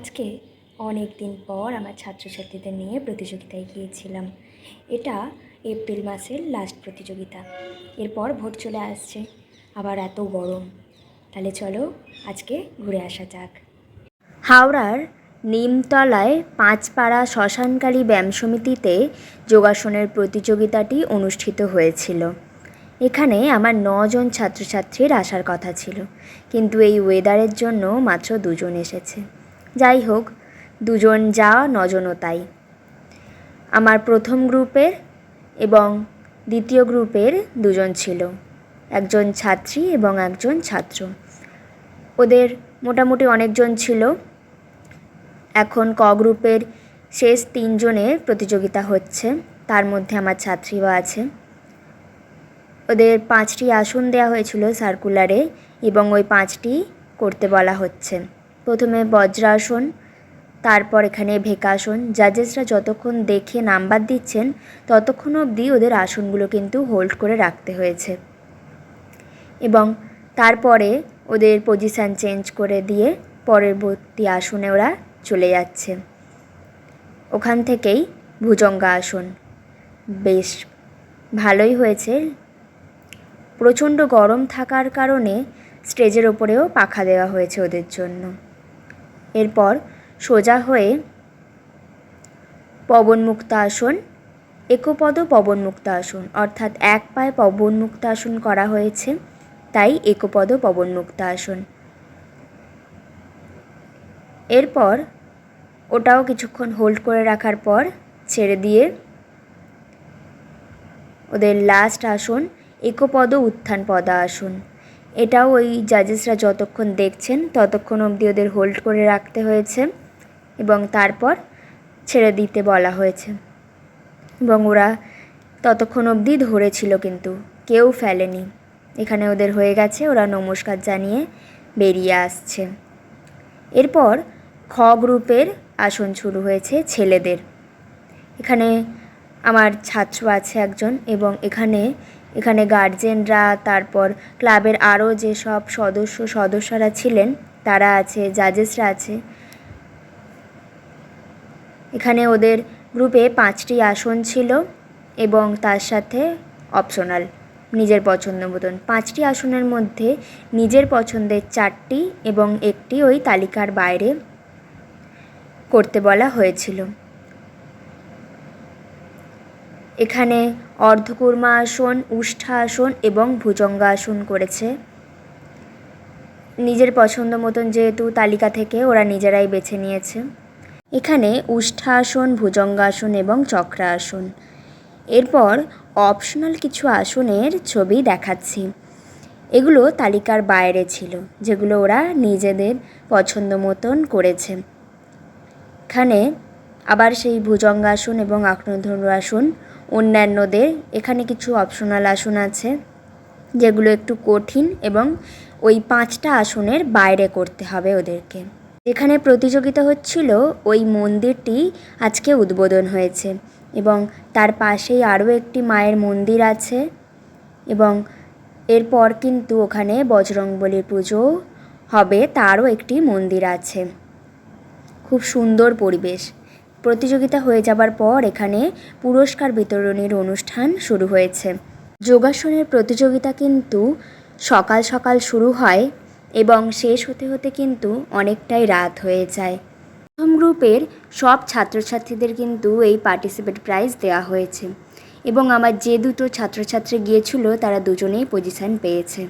আজকে অনেক দিন পর আমার ছাত্রছাত্রীদের নিয়ে প্রতিযোগিতায় গিয়েছিলাম। এটা এপ্রিল মাসের লাস্ট প্রতিযোগিতা। এরপর ভোট চলে আসছে। আবার এত গরম। তাহলে চলো আজকে ঘুরে আসা যাক। হাওড়ার নিমতলায় পাঁচপাড়া শ্মশানকারী ব্যায়াম সমিতিতে যোগাসনের প্রতিযোগিতাটি অনুষ্ঠিত হয়েছিল। এখানে আমার নজন ছাত্রছাত্রীর আসার কথা ছিল। কিন্তু এই ওয়েদারের জন্য মাত্র দুজন এসেছে। যাই হোক দুজন যা নজনও তাই। আমার প্রথম গ্রুপের এবং দ্বিতীয় গ্রুপের দুজন ছিল। একজন ছাত্রী এবং একজন ছাত্র। ওদের মোটামুটি অনেকজন ছিল। এখন ক গ্রুপের শেষ তিনজনের প্রতিযোগিতা হচ্ছে। তার মধ্যে আমার ছাত্রীও আছে। ওদের পাঁচটি আসন দেওয়া হয়েছিল সার্কুলারে এবং ওই পাঁচটি করতে বলা হচ্ছে। প্রথমে বজ্রাসন, তারপর এখানে ভেকাসন। জাজেসরা যতক্ষণ দেখে নাম্বার দিচ্ছেন, ততক্ষণ অবধি ওদের আসনগুলো কিন্তু হোল্ড করে রাখতে হয়েছে। এবং তারপরে ওদের পজিশান চেঞ্জ করে দিয়ে পরবর্তী আসনে ওরা চলে যাচ্ছে। ওখান থেকেই ভুজঙ্গা আসন। বেশ, ভালোই হয়েছে। প্রচণ্ড গরম থাকার কারণে স্টেজের ওপরেও পাখা দেওয়া হয়েছে ওদের জন্য। এরপর সোজা হয়ে পবনমুক্ত আসন একপদ পবনমুক্ত আসন অর্থাৎ এক পায়ে পবনমুক্ত আসন করা হয়েছে, তাই একপদ পবনমুক্ত আসন এরপর ওটাও কিছুক্ষণ হোল্ড করে রাখার পর ছেড়ে দিয়ে ওদের লাস্ট আসন, একপদ উত্থান পদা আসন এটাও ওই জাজেসরা যতক্ষণ দেখছেন, ততক্ষণ অবধি ওদের হোল্ড করে রাখতে হয়েছে এবং তারপর ছেড়ে দিতে বলা হয়েছে। এবং ওরা ততক্ষণ অবধি ধরেছিল কিন্তু, কেউ ফেলেনি। এখানে ওদের হয়ে গেছে, ওরা নমস্কার জানিয়ে বেরিয়ে আসছে। এরপর খ গ্রুপের আসন শুরু হয়েছে ছেলেদের। এখানে আমার ছাত্র আছে একজন এবং এখানে এখানে গার্জেনরা তারপর ক্লাবের আরও যেসব সদস্য, সদস্যরা ছিলেন, তারা আছে জাজেসরা আছে। এখানে ওদের গ্রুপে পাঁচটি আসন ছিল এবং তার সাথে অপশনাল নিজের পছন্দ মতন। পাঁচটি আসনের মধ্যে নিজের পছন্দের চারটি এবং একটি ওই তালিকার বাইরে করতে বলা হয়েছিল। এখানে অর্ধকুর্মা আসন উষ্ঠা আসন এবং ভুজঙ্গা আসন করেছে। নিজের পছন্দ মতন যেহেতু তালিকা থেকে ওরা নিজেরাই বেছে নিয়েছে। এখানে উষ্ঠা আসন ভুজঙ্গাসন এবং চক্রা আসন এরপর অপশনাল কিছু আসনের ছবি দেখাচ্ছি। এগুলো তালিকার বাইরে ছিল, যেগুলো ওরা নিজেদের পছন্দ মতন করেছে। এখানে আবার সেই ভুজঙ্গাসন এবং আগ্নেয়ধনু আসন অন্যান্যদের। এখানে কিছু অপশনাল আসন আছে, যেগুলো একটু কঠিন এবং ওই পাঁচটা আসনের বাইরে করতে হবে ওদেরকে। যেখানে প্রতিযোগিতা হচ্ছিল, ওই মন্দিরটি আজকে উদ্বোধন হয়েছে এবং তার পাশেই আরও একটি মায়ের মন্দির আছে এবং এরপর কিন্তু ওখানে বজরংবলীর পুজো হবে, তারও একটি মন্দির আছে। খুব সুন্দর পরিবেশ। প্রতিযোগিতা হয়ে যাবার পর এখানে পুরস্কার বিতরণীর অনুষ্ঠান শুরু হয়েছে। যোগাসনের প্রতিযোগিতা কিন্তু সকাল সকাল শুরু হয় এবং শেষ হতে হতে কিন্তু অনেকটাই রাত হয়ে যায়। প্রথম গ্রুপের সব ছাত্রছাত্রীদের কিন্তু এই পার্টিসিপেট প্রাইজ দেওয়া হয়েছে এবং আমার যে দুটো ছাত্রছাত্রী গিয়েছিল তারা দুজনেই পজিশান পেয়েছে।